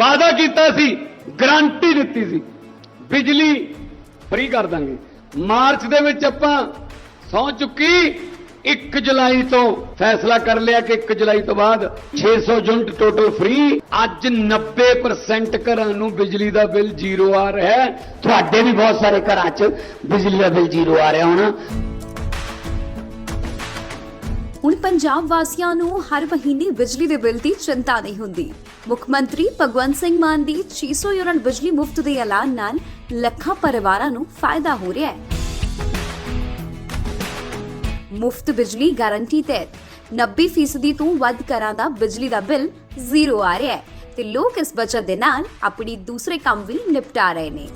ਵਾਅਦਾ ਕੀਤਾ ਸੀ ਗਰੰਟੀ ਦਿੱਤੀ ਸੀ। ਬਿਜਲੀ ਫ੍ਰੀ ਕਰ ਦਾਂਗੇ। ਮਾਰਚ ਦੇ ਵਿੱਚ ਆਪਾਂ ਸੌ ਚੁੱਕੀ 1 ਜੁਲਾਈ ਤੋਂ ਫੈਸਲਾ ਕਰ ਲਿਆ ਕਿ 1 ਜੁਲਾਈ ਤੋਂ ਬਾਅਦ 600 ਯੂਨਿਟ ਟੋਟਲ ਫ੍ਰੀ ਅੱਜ 90% ਘਰਾਂ ਨੂੰ ਬਿਜਲੀ ਦਾ ਬਿੱਲ ਜ਼ੀਰੋ ਆ ਰਿਹਾ ਹੈ। ਤੁਹਾਡੇ ਵੀ ਬਹੁਤ ਸਾਰੇ ਘਰਾਂ 'ਚ ਬਿਜਲੀ ਦਾ ਬਿੱਲ ਜ਼ੀਰੋ ਆ ਰਿਹਾ ਹੋਣਾ। ਹੁਣ ਪੰਜਾਬ ਵਾਸੀਆਂ ਨੂੰ ਹਰ ਮਹੀਨੇ ਬਿਜਲੀ ਦੇ ਬਿੱਲ ਦੀ ਚਿੰਤਾ ਨਹੀਂ ਹੁੰਦੀ। ਮੁੱਖ ਮੰਤਰੀ ਭਗਵੰਤ ਸਿੰਘ ਮਾਨ ਦੀ 600 ਯੂਨਿਟ ਬਿਜਲੀ ਮੁਫਤ ਦੇ ਐਲਾਨ ਨਾਲ ਲੱਖਾਂ ਪਰਿਵਾਰਾਂ ਨੂੰ ਫਾਇਦਾ ਹੋ ਰਿਹਾ ਹੈ। ਮੁਫਤ ਬਿਜਲੀ ਗਾਰੰਟੀ ਤਹਿਤ 90% ਤੋਂ ਵੱਧ ਘਰਾਂ ਦਾ ਬਿਜਲੀ ਦਾ ਬਿੱਲ ਜ਼ੀਰੋ ਆ ਰਿਹਾ ਹੈ ਤੇ ਲੋਕ ਇਸ ਬਚਤ ਦੇ ਨਾਲ ਆਪਣੀ ਦੂਸਰੇ ਕੰਮ ਵੀ ਨਿਪਟਾ ਰਹੇ ਨੇ।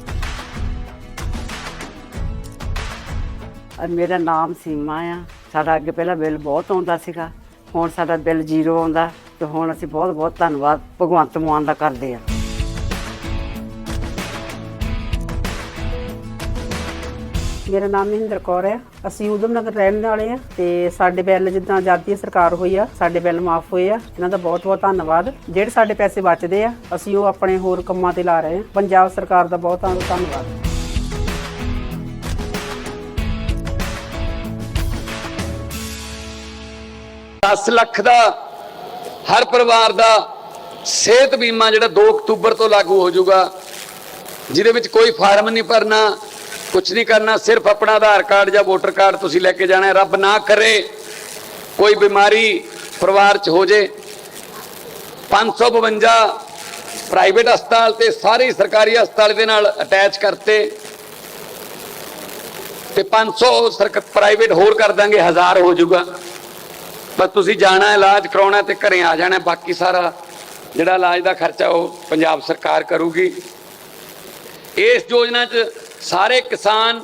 ਮੇਰਾ ਨਾਮ ਸੀਮਾ ਆ। ਸਾਡਾ ਅੱਗੇ ਪਹਿਲਾਂ ਬਿੱਲ ਬਹੁਤ ਆਉਂਦਾ ਸੀਗਾ, ਹੁਣ ਸਾਡਾ ਬਿੱਲ ਜ਼ੀਰੋ ਆਉਂਦਾ ਤੇ ਹੁਣ ਅਸੀਂ ਬਹੁਤ ਬਹੁਤ ਧੰਨਵਾਦ, ਭਗਵੰਤ ਮਾਨ ਦਾ ਕਰਦੇ ਆ ਮੇਰਾ ਨਾਮ ਮਹਿੰਦਰ ਕੌਰ ਹੈ। ਅਸੀਂ ਉਦਮ ਨਗਰ ਰਹਿਣ ਵਾਲੇ ਆ ਤੇ ਸਾਡੇ ਬਿੱਲ ਜਿੱਦਾਂ ਆਜ਼ਾਦੀ ਸਰਕਾਰ ਹੋਈ ਆ, ਸਾਡੇ ਬਿੱਲ ਮਾਫ ਹੋਏ ਆ। ਇਹਨਾਂ ਦਾ ਬਹੁਤ ਬਹੁਤ ਧੰਨਵਾਦ। ਜਿਹੜੇ ਸਾਡੇ ਪੈਸੇ ਬਚਦੇ ਆ, ਅਸੀਂ ਉਹ ਆਪਣੇ ਹੋਰ ਕੰਮਾਂ ਤੇ ਲਾ ਰਹੇ ਆ ਪੰਜਾਬ ਸਰਕਾਰ ਦਾ ਬਹੁਤ ਬਹੁਤ ਧੰਨਵਾਦ। 10 ਲੱਖ ਦਾ ਹਰ ਪਰਿਵਾਰ ਦਾ ਸਿਹਤ ਬੀਮਾ ਜਿਹੜਾ 2 ਅਕਤੂਬਰ ਤੋਂ ਲਾਗੂ ਹੋ ਜਾਊਗਾ, ਜਿਹਦੇ ਵਿੱਚ ਕੋਈ ਫਾਰਮ ਨਹੀਂ ਭਰਨਾ ਕੁਝ ਨਹੀਂ ਕਰਨਾ, ਸਿਰਫ ਆਪਣਾ ਆਧਾਰ ਕਾਰਡ ਜਾਂ ਵੋਟਰ ਕਾਰਡ ਤੁਸੀਂ ਲੈ ਕੇ ਜਾਣਾ ਰੱਬ ਨਾ ਕਰੇ ਕੋਈ ਬਿਮਾਰੀ ਪਰਿਵਾਰ 'ਚ ਹੋ ਜੇ। 552 ਪ੍ਰਾਈਵੇਟ ਹਸਪਤਾਲ ਤੇ ਸਾਰੇ ਸਰਕਾਰੀ ਹਸਪਤਾਲ ਦੇ ਨਾਲ ਅਟੈਚ ਕਰਤੇ ਤੇ 500 ਸਰਕ ਪ੍ਰਾਈਵੇਟ ਹੋਰ ਕਰ ਦਾਂਗੇ 1000 ਹੋ ਜਾਊਗਾ। ਬਸ ਤੁਸੀਂ ਜਾਣਾ ਹੈ, ਇਲਾਜ ਕਰਾਉਣਾ ਤੇ ਘਰੇ ਆ ਜਾਣਾ ਬਾਕੀ ਸਾਰਾ ਜਿਹੜਾ ਇਲਾਜ ਦਾ ਖਰਚਾ ਉਹ ਪੰਜਾਬ ਸਰਕਾਰ ਕਰੂਗੀ। ਇਸ ਯੋਜਨਾ 'ਚ ਸਾਰੇ ਕਿਸਾਨ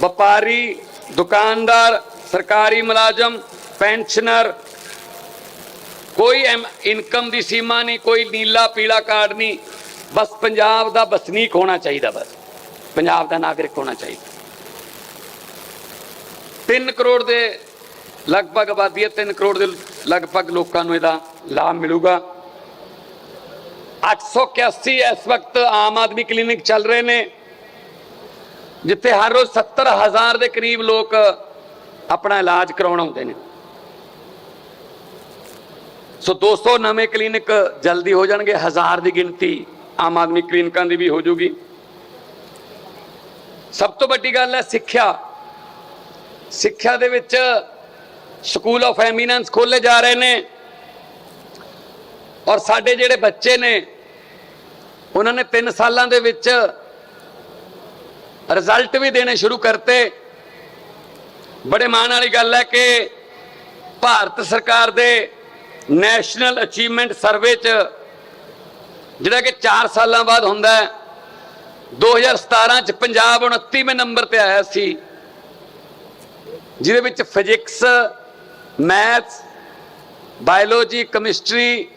ਵਪਾਰੀ ਦੁਕਾਨਦਾਰ ਸਰਕਾਰੀ ਮੁਲਾਜ਼ਮ ਪੈਨਸ਼ਨਰ ਕੋਈ ਇਨਕਮ ਦੀ ਸੀਮਾ ਨਹੀਂ ਕੋਈ ਨੀਲਾ ਪੀਲਾ ਕਾਰਡ ਨਹੀਂ ਬਸ ਪੰਜਾਬ ਦਾ ਵਸਨੀਕ ਹੋਣਾ ਚਾਹੀਦਾ ਬਸ। ਪੰਜਾਬ ਦਾ ਨਾਗਰਿਕ ਹੋਣਾ ਚਾਹੀਦਾ। 3 ਕਰੋੜ ਦੇ ਲਗਭਗ ਆਬਾਦੀ ਹੈ 3 ਕਰੋੜ ਦੇ ਲਗਭਗ ਲੋਕਾਂ ਨੂੰ ਇਹਦਾ ਲਾਭ ਮਿਲੂਗਾ। 881 ਇਸ ਵਕਤ ਆਮ ਆਦਮੀ ਕਲੀਨਿਕ ਚੱਲ ਰਹੇ ਨੇ, ਜਿੱਥੇ ਹਰ ਰੋਜ਼ 70000 ਦੇ ਕਰੀਬ ਲੋਕ ਆਪਣਾ ਇਲਾਜ ਕਰਾਉਣ ਆਉਂਦੇ ਨੇ। ਸੋ 200 ਨਵੇਂ ਕਲੀਨਿਕ ਜਲਦੀ ਹੋ ਜਾਣਗੇ, ਹਜ਼ਾਰ ਦੀ ਗਿਣਤੀ ਆਮ ਆਦਮੀ ਕਲੀਨਿਕਾਂ ਦੀ ਵੀ ਹੋ ਜੂਗੀ ਸਭ ਤੋਂ ਵੱਡੀ ਗੱਲ ਹੈ ਸਿੱਖਿਆ। ਸਿੱਖਿਆ ਦੇ ਵਿੱਚ ਸਕੂਲ ਆਫ ਐਮੀਨੈਂਸ ਖੋਲੇ ਜਾ ਰਹੇ ਨੇ। ਔਰ ਸਾਡੇ ਜਿਹੜੇ ਬੱਚੇ ਨੇ, ਉਹਨਾਂ ਨੇ 3 ਸਾਲਾਂ ਦੇ ਵਿੱਚ ਰਿਜ਼ਲਟ ਵੀ ਦੇਣੇ ਸ਼ੁਰੂ ਕਰਤੇ। ਬੜੇ ਮਾਣ ਵਾਲੀ ਗੱਲ ਹੈ ਕਿ ਭਾਰਤ ਸਰਕਾਰ ਦੇ ਨੈਸ਼ਨਲ ਅਚੀਵਮੈਂਟ ਸਰਵੇ 'ਚ, ਜਿਹੜਾ ਕਿ 4 ਸਾਲਾਂ ਬਾਅਦ ਹੁੰਦਾ ਹੈ 2017 ਚ ਪੰਜਾਬ 29ਵੇਂ ਨੰਬਰ ਤੇ ਆਇਆ ਸੀ। ਜਿਹਦੇ ਵਿੱਚ ਫਿਜ਼ਿਕਸ ਮੈਥ ਬਾਇਓਲੋਜੀ ਕੈਮਿਸਟਰੀ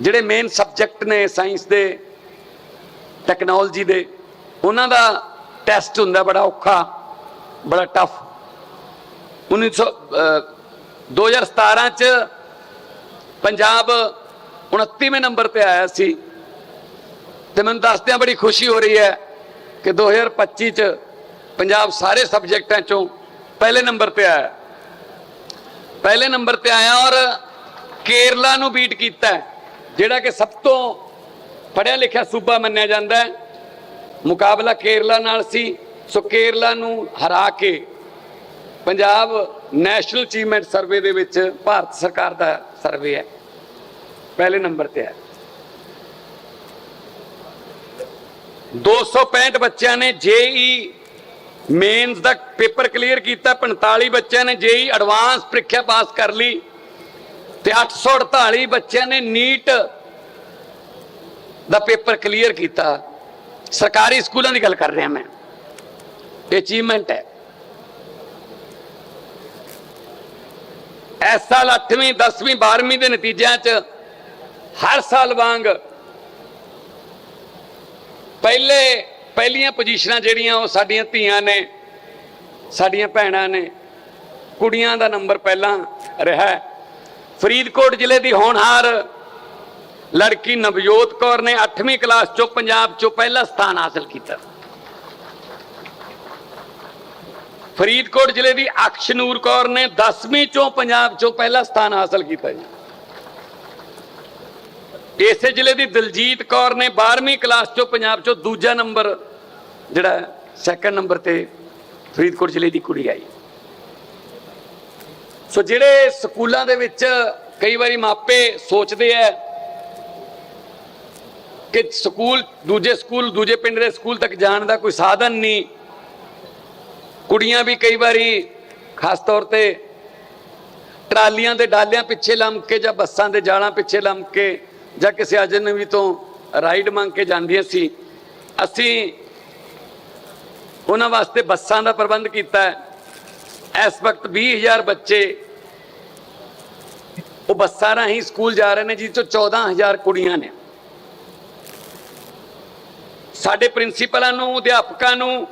ਜਿਹੜੇ ਮੇਨ ਸਬਜੈਕਟ ਨੇ ਸਾਇੰਸ ਦੇ ਟੈਕਨੋਲੋਜੀ ਦੇ ਉਹਨਾਂ ਦਾ ਟੈਸਟ ਹੁੰਦਾ ਬੜਾ ਔਖਾ ਬੜਾ ਟਫ 1900 ਅਹ, 2017 ਚ ਪੰਜਾਬ 29ਵੇਂ ਨੰਬਰ ਤੇ ਆਇਆ ਸੀ। ਤੇ ਮੈਨੂੰ ਦੱਸਦਿਆਂ ਬੜੀ ਖੁਸ਼ੀ ਹੋ ਰਹੀ ਹੈ ਕਿ 2025 ਚ ਪੰਜਾਬ ਸਾਰੇ ਸਬਜੈਕਟਾਂ ਚੋਂ ਪਹਿਲੇ ਨੰਬਰ ਤੇ ਆਇਆ। ਪਹਿਲੇ ਨੰਬਰ ਤੇ ਆਇਆ ਔਰ ਕੇਰਲਾ ਨੂੰ ਬੀਟ ਕੀਤਾ ਜਿਹੜਾ ਕਿ ਸਭ ਤੋਂ ਪੜ੍ਹਿਆ ਲਿਖਿਆ ਸੂਬਾ ਮੰਨਿਆ ਜਾਂਦਾ ਹੈ। ਮੁਕਾਬਲਾ ਕੇਰਲਾ ਨਾਲ ਸੀ, ਸੋ ਕੇਰਲਾ ਨੂੰ ਹਰਾ ਕੇ ਪੰਜਾਬ ਨੈਸ਼ਨਲ ਅਚੀਵਮੈਂਟ ਸਰਵੇ ਦੇ ਵਿੱਚ ਭਾਰਤ ਸਰਕਾਰ ਦਾ ਸਰਵੇ ਹੈ। ਪਹਿਲੇ ਨੰਬਰ ਤੇ ਹੈ 265 ਬੱਚਿਆਂ ਨੇ ਜੇਈ ਮੇਨਸ ਦਾ ਪੇਪਰ ਕਲੀਅਰ ਕੀਤਾ 45 ਬੱਚਿਆਂ ਨੇ ਜੇਈ ਐਡਵਾਂਸ ਪ੍ਰੀਖਿਆ ਪਾਸ ਕਰ ਲਈ ਤੇ 848 ਬੱਚਿਆਂ ਨੇ ਨੀਟ ਦਾ ਪੇਪਰ ਕਲੀਅਰ ਕੀਤਾ। ਸਰਕਾਰੀ ਸਕੂਲਾਂ ਦੀ ਗੱਲ ਕਰ ਰਿਹਾ ਮੈਂ। ਇਹ ਅਚੀਵਮੈਂਟ ਹੈ। ਇਸ ਸਾਲ 8ਵੀਂ 10ਵੀਂ 12ਵੀਂ ਦੇ ਨਤੀਜਿਆਂ 'ਚ ਹਰ ਸਾਲ ਵਾਂਗ ਪਹਿਲੇ ਪਹਿਲੀਆਂ ਪੋਜੀਸ਼ਨਾਂ ਜਿਹੜੀਆਂ ਉਹ ਸਾਡੀਆਂ ਧੀਆਂ ਨੇ, ਸਾਡੀਆਂ ਭੈਣਾਂ ਨੇ। ਕੁੜੀਆਂ ਦਾ ਨੰਬਰ ਪਹਿਲਾਂ ਰਿਹਾ ਫਰੀਦਕੋਟ ਜ਼ਿਲ੍ਹੇ ਦੀ ਹੋਣਹਾਰ ਲੜਕੀ ਨਵਜੋਤ ਕੌਰ ਨੇ 8ਵੀਂ ਕਲਾਸ ਚੋਂ ਪੰਜਾਬ ਚੋਂ ਪਹਿਲਾ ਸਥਾਨ ਹਾਸਲ ਕੀਤਾ। ਫਰੀਦਕੋਟ ਜ਼ਿਲ੍ਹੇ ਦੀ ਅਕਸ਼ਨੂਰ ਕੌਰ ਨੇ 10ਵੀਂ ਚੋਂ ਪੰਜਾਬ ਚੋਂ ਪਹਿਲਾ ਸਥਾਨ ਹਾਸਲ ਕੀਤਾ ਜੀ। ਇਸੇ ਜ਼ਿਲ੍ਹੇ ਦੀ ਦਿਲਜੀਤ ਕੌਰ ਨੇ 12ਵੀਂ ਕਲਾਸ ਚੋਂ ਪੰਜਾਬ ਚੋਂ ਦੂਜਾ ਨੰਬਰ ਜਿਹੜਾ ਸੈਕੰਡ ਨੰਬਰ ਤੇ ਫਰੀਦਕੋਟ ਜ਼ਿਲ੍ਹੇ ਦੀ ਕੁੜੀ ਆਈ। ਸੋ ਜਿਹੜੇ ਸਕੂਲਾਂ ਦੇ ਵਿੱਚ ਕਈ ਵਾਰੀ ਮਾਪੇ ਸੋਚਦੇ ਆ ਕਿ ਸਕੂਲ ਦੂਜੇ ਸਕੂਲ, ਦੂਜੇ ਪਿੰਡ ਦੇ ਸਕੂਲ ਤੱਕ ਜਾਣ ਦਾ ਕੋਈ ਸਾਧਨ ਨਹੀਂ। ਕੁੜੀਆਂ ਵੀ ਕਈ ਵਾਰੀ ਖਾਸ ਤੌਰ ਤੇ ਟਰਾਲੀਆਂ ਦੇ ਡਾਲਿਆਂ ਪਿੱਛੇ ਲੰਮ ਕੇ ਜਾਂ ਬੱਸਾਂ ਦੇ ਜਾਲਾਂ ਪਿੱਛੇ ਲੰਮ ਕੇ ਜਾਂ ਕਿਸੇ ਅਜਨਬੀ ਤੋਂ ਰਾਈਡ ਮੰਗ ਕੇ ਜਾਂਦੀਆਂ ਸੀ। ਅਸੀਂ ਉਹਨਾਂ ਵਾਸਤੇ ਬੱਸਾਂ ਦਾ ਪ੍ਰਬੰਧ ਕੀਤਾ ਹੈ। ਇਸ ਵਕਤ 20000 ਬੱਚੇ ਉਹ ਬੱਸਾਂ ਰਾਹੀਂ ਸਕੂਲ ਜਾ ਰਹੇ ਨੇ, ਜਿਸ ਚੋਂ 14000 ਕੁੜੀਆਂ ਨੇ। ਸਾਡੇ ਪ੍ਰਿੰਸੀਪਲਾਂ ਨੂੰ, ਅਧਿਆਪਕਾਂ ਨੂੰ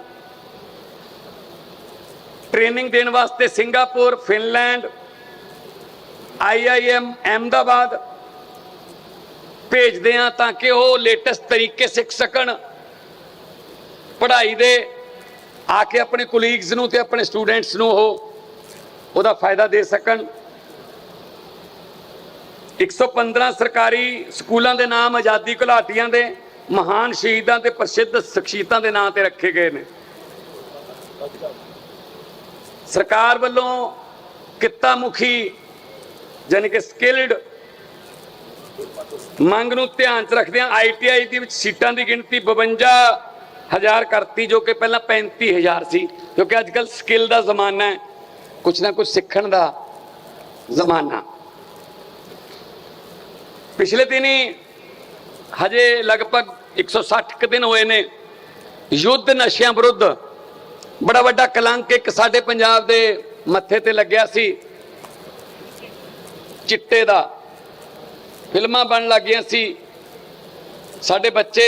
ਟ੍ਰੇਨਿੰਗ ਦੇਣ ਵਾਸਤੇ ਸਿੰਗਾਪੁਰ, ਫਿਨਲੈਂਡ ਆਈਆਈਐਮ ਅਹਿਮਦਾਬਾਦ ਭੇਜਦੇ ਆ ਤਾਂ ਕਿ ਉਹ ਲੇਟੈਸਟ ਤਰੀਕੇ ਸਿੱਖ ਸਕਣ, ਪੜ੍ਹਾਈ ਦੇ ਆ ਕੇ ਆਪਣੇ ਕੁਲੀਗਸ ਨੂੰ ਤੇ ਆਪਣੇ ਸਟੂਡੈਂਟਸ ਨੂੰ ਉਹ ਉਹਦਾ ਫਾਇਦਾ ਦੇ ਸਕਣ। 115 ਸਰਕਾਰੀ ਸਕੂਲਾਂ ਦੇ ਨਾਮ ਆਜ਼ਾਦੀ ਘੁਲਾਟੀਆਂ ਦੇ ਮਹਾਨ ਸ਼ਹੀਦਾਂ ਤੇ ਪ੍ਰਸਿੱਧ ਸ਼ਖਸੀਅਤਾਂ ਦੇ ਨਾਂ ਤੇ ਰੱਖੇ ਗਏ ਨੇ। ਸਰਕਾਰ ਵੱਲੋਂ ਕਿੱਤਾ ਮੁਖੀ ਯਾਨੀ ਕਿ ਸਕਿਲਡ ਮੰਗ ਨੂੰ ਧਿਆਨ 'ਚ ਰੱਖਦਿਆਂ ਆਈਟੀਆਈ ਦੇ ਵਿੱਚ ਸੀਟਾਂ ਦੀ ਗਿਣਤੀ 52000 ਕਰਤੀ ਜੋ ਕਿ ਪਹਿਲਾਂ 35000 ਸੀ ਕਿਉਂਕਿ ਅੱਜ ਕੱਲ ਸਕਿੱਲ ਦਾ ਜ਼ਮਾਨਾ ਹੈ ਕੁਝ ਨਾ ਕੁਝ ਸਿੱਖਣ ਦਾ ਜ਼ਮਾਨਾ। ਪਿਛਲੇ ਦਿਨੀ ਹਜੇ ਲਗਭਗ 160 ਕੁ ਦਿਨ ਹੋਏ ਨੇ, ਯੁੱਧ ਨਸ਼ਿਆਂ ਵਿਰੁੱਧ ਬੜਾ ਵੱਡਾ ਕਲੰਕ ਇੱਕ ਸਾਡੇ ਪੰਜਾਬ ਦੇ ਮੱਥੇ ਤੇ ਲੱਗਿਆ ਸੀ। ਚਿੱਟੇ ਦਾ ਫਿਲਮਾਂ ਬਣ ਲੱਗੀਆਂ ਸੀ। ਸਾਡੇ ਬੱਚੇ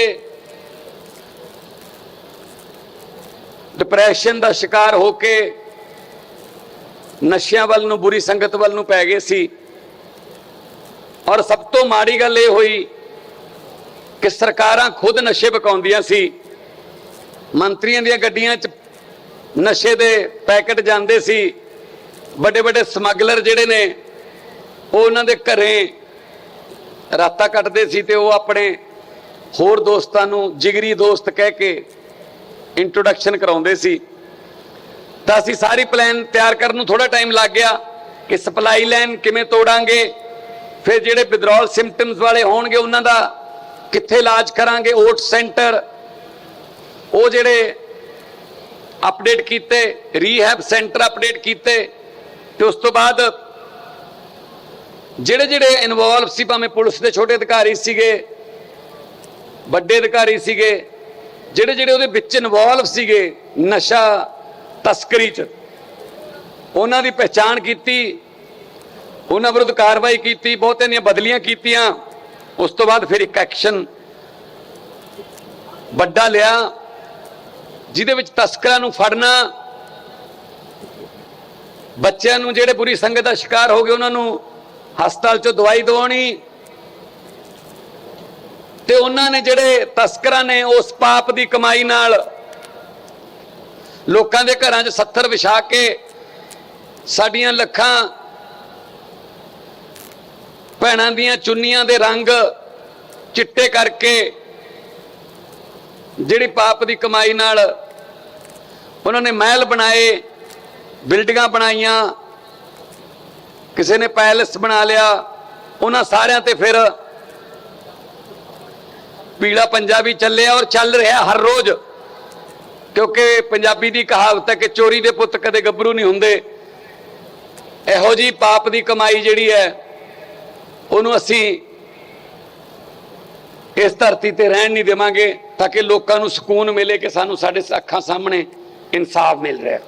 ਡਿਪਰੈਸ਼ਨ ਦਾ ਸ਼ਿਕਾਰ ਹੋ ਕੇ ਨਸ਼ਿਆਂ ਵੱਲ ਨੂੰ, ਬੁਰੀ ਸੰਗਤ ਵੱਲ ਨੂੰ ਪੈ ਗਏ ਸੀ। ਔਰ ਸਭ ਤੋਂ ਮਾੜੀ ਗੱਲ ਇਹ ਹੋਈ ਕਿ ਸਰਕਾਰਾਂ ਖੁਦ ਨਸ਼ੇ ਵਿਕਾਉਂਦੀਆਂ ਸੀ। ਮੰਤਰੀਆਂ ਦੀਆਂ ਗੱਡੀਆਂ 'ਚ ਨਸ਼ੇ ਦੇ ਪੈਕੇਟ ਜਾਂਦੇ ਸੀ। ਵੱਡੇ ਵੱਡੇ ਸਮਗਲਰ ਜਿਹੜੇ ਨੇ, ਉਹ ਉਹਨਾਂ ਦੇ ਘਰੇ ਰਾਤਾਂ ਕੱਟਦੇ ਸੀ ਤੇ ਉਹ ਆਪਣੇ ਹੋਰ ਦੋਸਤਾਂ ਨੂੰ, ਜਿਗਰੀ ਦੋਸਤ ਕਹਿ ਕੇ ਇੰਟਰੋਡਕਸ਼ਨ ਕਰਾਉਂਦੇ ਸੀ। ਤਾਂ ਅਸੀਂ ਸਾਰੀ ਪਲਾਨ ਤਿਆਰ ਕਰਨ ਨੂੰ ਥੋੜਾ ਟਾਈਮ ਲੱਗ ਗਿਆ ਕਿ ਸਪਲਾਈ ਲਾਈਨ ਕਿਵੇਂ ਤੋੜਾਂਗੇ, ਫਿਰ ਜਿਹੜੇ ਵਿਦਰੋਲ ਸਿੰਪਟਮਸ ਵਾਲੇ ਹੋਣਗੇ ਉਹਨਾਂ ਦਾ ਕਿੱਥੇ ਇਲਾਜ ਕਰਾਂਗੇ ਓਟ ਸੈਂਟਰ ਉਹ ਜਿਹੜੇ ਅਪਡੇਟ ਕੀਤੇ ਰੀਹੈਬ ਸੈਂਟਰ ਅਪਡੇਟ ਕੀਤੇ, ਤੇ ਉਸ ਤੋਂ ਬਾਅਦ ਜਿਹੜੇ ਜਿਹੜੇ ਇਨਵੋਲਵ ਸੀ, ਭਾਵੇਂ ਪੁਲਿਸ ਦੇ ਛੋਟੇ ਅਧਿਕਾਰੀ ਸੀਗੇ, ਵੱਡੇ ਅਧਿਕਾਰੀ ਸੀਗੇ ਜਿਹੜੇ ਜਿਹੜੇ ਉਹਦੇ ਵਿੱਚ ਇਨਵੋਲਵ ਸੀਗੇ ਨਸ਼ਾ ਤਸਕਰੀ ਚ, ਉਹਨਾਂ ਦੀ ਪਹਿਚਾਣ ਕੀਤੀ, ਉਹਨਾਂ ਵਿਰੁੱਧ ਕਾਰਵਾਈ ਕੀਤੀ, ਬਹੁਤਿਆਂ ਦੀਆਂ ਬਦਲੀਆਂ ਕੀਤੀਆਂ, ਉਸ ਤੋਂ ਬਾਅਦ ਫਿਰ ਇੱਕ ਐਕਸ਼ਨ ਵੱਡਾ ਲਿਆ, ਜਿਹਦੇ ਵਿੱਚ ਤਸਕਰਾਂ ਨੂੰ ਫੜਨਾ, ਬੱਚਿਆਂ ਨੂੰ ਜਿਹੜੇ ਬੁਰੀ ਸੰਗਤ ਦਾ ਸ਼ਿਕਾਰ ਹੋ ਗਏ, ਉਹਨਾਂ ਨੂੰ ਹਸਪਤਾਲ 'ਚੋਂ ਦਵਾਈ ਦਵਾਉਣੀ ਤੇ ਉਹਨਾਂ ਨੇ ਜਿਹੜੇ ਤਸਕਰਾਂ ਨੇ ਉਸ ਪਾਪ ਦੀ ਕਮਾਈ ਨਾਲ ਲੋਕਾਂ ਦੇ ਘਰਾਂ 'ਚ 70 ਵਿਛਾ ਕੇ ਸਾਡੀਆਂ ਲੱਖਾਂ ਭੈਣਾਂ ਦੀਆਂ ਚੁੰਨੀਆਂ ਦੇ ਰੰਗ ਚਿੱਟੇ ਕਰਕੇ ਜਿਹੜੀ ਪਾਪ ਦੀ ਕਮਾਈ ਨਾਲ ਉਹਨਾਂ ਨੇ ਮਹਿਲ ਬਣਾਏ, ਬਿਲਡਿੰਗਾਂ ਬਣਾਈਆਂ, ਕਿਸੇ ਨੇ ਪੈਲਸ ਬਣਾ ਲਿਆ, ਉਹਨਾਂ ਸਾਰਿਆਂ ਤੇ ਫਿਰ ਪੀਲਾ ਪੰਜਾਬੀ ਚੱਲਿਆ ਔਰ ਚੱਲ ਰਿਹਾ ਹਰ ਰੋਜ਼। ਕਿਉਂਕਿ ਪੰਜਾਬੀ ਦੀ ਕਹਾਵਤ ਹੈ ਕਿ ਚੋਰੀ ਦੇ ਪੁੱਤ ਕਦੇ ਗੱਭਰੂ ਨਹੀਂ ਹੁੰਦੇ। ਇਹੋ ਜੀ ਪਾਪ ਦੀ ਕਮਾਈ ਜਿਹੜੀ ਹੈ, ਉਹਨੂੰ ਅਸੀਂ ਇਸ ਧਰਤੀ ਤੇ ਰਹਿਣ ਨਹੀਂ ਦੇਵਾਂਗੇ, ਤਾਂ ਕਿ ਲੋਕਾਂ ਨੂੰ ਸਕੂਨ ਮਿਲੇ ਕਿ ਸਾਨੂੰ ਸਾਡੇ ਅੱਖਾਂ ਸਾਹਮਣੇ ਇਨਸਾਫ ਮਿਲ ਰਿਹਾ।